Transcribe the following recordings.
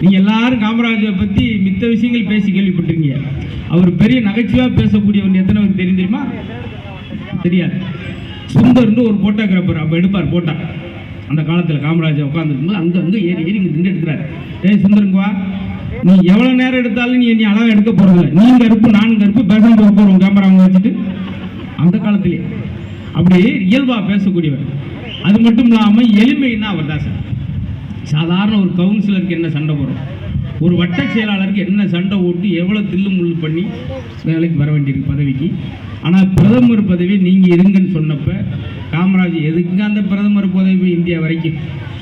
நீங்கள் எல்லாரும் காமராஜரை பற்றி மித்த விஷயங்கள் பேசி கேள்விப்பட்டிருக்கீங்க. அவர் பெரிய நகைச்சுவாக பேசக்கூடியவர் எத்தனை பேருக்கு தெரியும் தெரியுமா? தெரியாது. சுந்தர்னு ஒரு போட்டோகிராஃபர் அப்போ எடுப்பார் போட்டா அந்த காலத்தில் காமராஜர் உட்காந்துருக்கும்போது அங்கே அங்கே ஏறி ஏறி இங்கே நின்று எடுக்கிறார் ஏய் சுந்தருங்க வா. நீ எவ்வளோ நேரம் எடுத்தாலும் நீ நீ அழகாக எடுக்க போகிறதில்ல நீ கருப்பு நான் கருப்பு பேசாமல் உட்காருவோம் கேமரா அவங்க வச்சுட்டு. அந்த காலத்திலே. அப்படியே இயல்பாக பேசக்கூடியவர். அது மட்டும் இல்லாமல் எளிமைன்னா அவர் தான் சார். சாதாரண ஒரு கவுன்சிலருக்கு என்ன சண்டை போடும் ஒரு வட்ட செயலாளருக்கு என்ன சண்டை ஓட்டு எவ்வளோ தில்லு முள்ளு பண்ணி வேலைக்கு வர வேண்டியிருக்கு பதவிக்கு? ஆனால் பிரதமர் பதவி நீங்கள் இருங்கன்னு சொன்னப்போ காமராஜ் எதுக்குங்க அந்த பிரதமர் பதவி இந்தியா வரைக்கும்?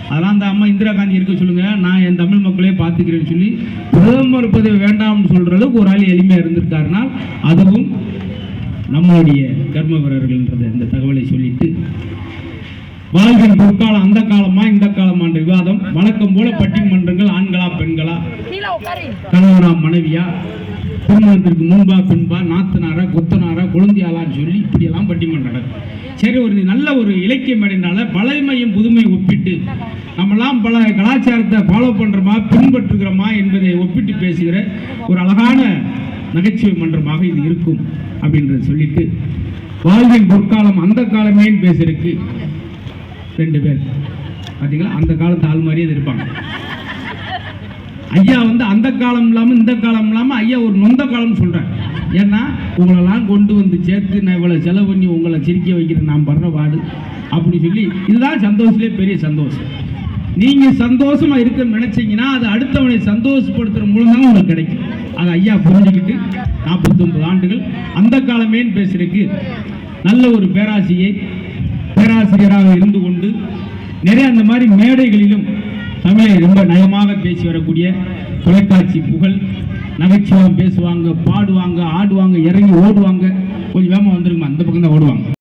அதெல்லாம் அந்த அம்மா இந்திரா காந்தி இருக்க சொல்லுங்கள் நான் என் தமிழ் மக்களே பார்த்துக்கிறேன்னு சொல்லி பிரதமர் பதவி வேண்டாம்னு சொல்கிற அளவுக்கு ஒரு ஆள் எளிமையாக இருந்திருக்காருனால் அதுவும் நம்மளுடைய கர்மவீரர்கள்ன்றத இந்த தகவலை சொல்லிட்டு வாழ்வின் பொற்காலம் அந்த காலமா இந்த காலமான்ற விவாதம். வழக்கம் போல பட்டிமன்றங்கள் ஆண்களா பெண்களா? கணவனா மனைவியா? திருமணத்திற்கு முன்பா பின்பா நாத்தனாரா கொத்தனாரா குழந்தையாளான்னு சொல்லி இப்படியெல்லாம் பட்டிமன்றம் சரி ஒரு நல்ல ஒரு இலக்கிய மேடைனால பழமையும் புதுமை ஒப்பிட்டு நம்மலாம் பல கலாச்சாரத்தை ஃபாலோ பண்ணுறோமா பின்பற்றுகிறோமா என்பதை ஒப்பிட்டு பேசுகிற ஒரு அழகான நகைச்சுவை மன்றமாக இது இருக்கும் அப்படின்றத சொல்லிட்டு வாழ்வின் பொற்காலம் அந்த காலமேன்னு பேசுறதுக்கு ரெண்டு பேர். பார்த்தீங்களா அந்த காலத்து ஆள் மாதிரியே இருப்பாங்க. ஐயா வந்து அந்த காலம் இல்லாமல் இந்த காலம் இல்லாமல் ஐயா ஒரு நொந்த காலம் சொல்கிறேன் ஏன்னா உங்களெல்லாம் கொண்டு வந்து சேர்த்து நான் இவ்வளோ செலவு பண்ணி உங்களை சிரிக்க வைக்கிறேன் நான் படுற பாடு அப்படி சொல்லி இதுதான் சந்தோஷத்திலே பெரிய சந்தோஷம். நீங்கள் சந்தோஷமாக இருக்க நினச்சிங்கன்னா அது அடுத்தவனை சந்தோஷப்படுத்துகிற மூலம் தான் உங்களுக்கு கிடைக்கும். அது ஐயா புரிஞ்சுக்கிட்டு நாற்பத்தொம்பது ஆண்டுகள் அந்த காலமேன்னு பேசுறதுக்கு நல்ல ஒரு பேராசியை பேராசிரியராக இருந்து கொண்டு நிறைய அந்த மாதிரி மேடைகளிலும் தமிழை ரொம்ப நயமாக பேசி வரக்கூடிய தொலைக்காட்சி புகழ் நகைச்சுவாக பேசுவாங்க பாடுவாங்க ஆடுவாங்க இறங்கி ஓடுவாங்க. கொஞ்சம் வேகமாக வந்துருக்குமா அந்த பக்கம் தான் ஓடுவாங்க.